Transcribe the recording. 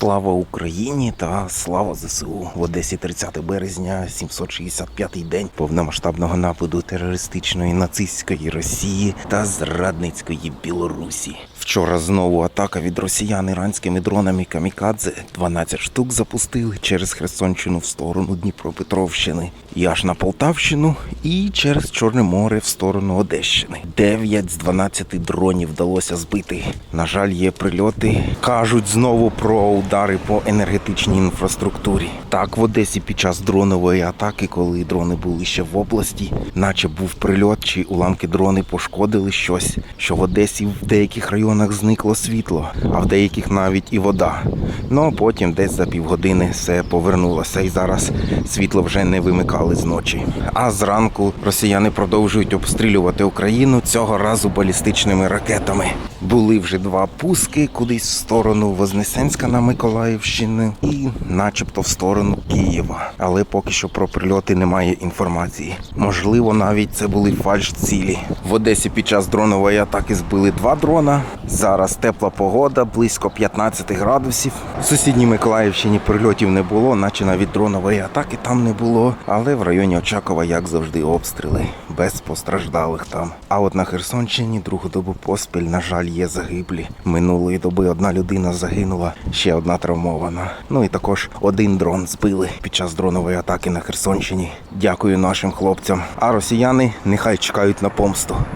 Слава Україні та слава ЗСУ в Одесі 30 березня, 765-й день повномасштабного нападу терористичної нацистської Росії та зрадницької Білорусі. Вчора знову атака від росіян іранськими дронами камікадзе. 12 штук запустили через Херсонщину в сторону Дніпропетровщини, і аж на Полтавщину, і через Чорне море в сторону Одещини. 9 з 12 дронів вдалося збити. На жаль, є прильоти. Кажуть знову про удари по енергетичній інфраструктурі. Так, в Одесі під час дронової атаки, коли дрони були ще в області, наче був прильот, чи уламки дрони пошкодили щось, що в Одесі в деяких районах зникло світло, а в деяких навіть і вода. Ну а потім десь за півгодини все повернулося, і зараз світло вже не вимикали з ночі. А зранку росіяни продовжують обстрілювати Україну цього разу балістичними ракетами. Були вже два пуски кудись в сторону Вознесенська на Миколаївщину і, начебто, в сторону Києва. Але поки що про прильоти немає інформації. Можливо, навіть це були фальш-цілі. В Одесі під час дронової атаки збили два дрона. Зараз тепла погода, близько 15 градусів. В сусідній Миколаївщині прильотів не було, наче навіть дронової атаки там не було. Але в районі Очакова, як завжди, обстріли без постраждалих там. А от на Херсонщині другу добу поспіль, на жаль, є загиблі. Минулої доби одна людина загинула, ще одна травмована. Ну і також один дрон збили під час дронової атаки на Херсонщині. Дякую нашим хлопцям. А росіяни нехай чекають на помсту.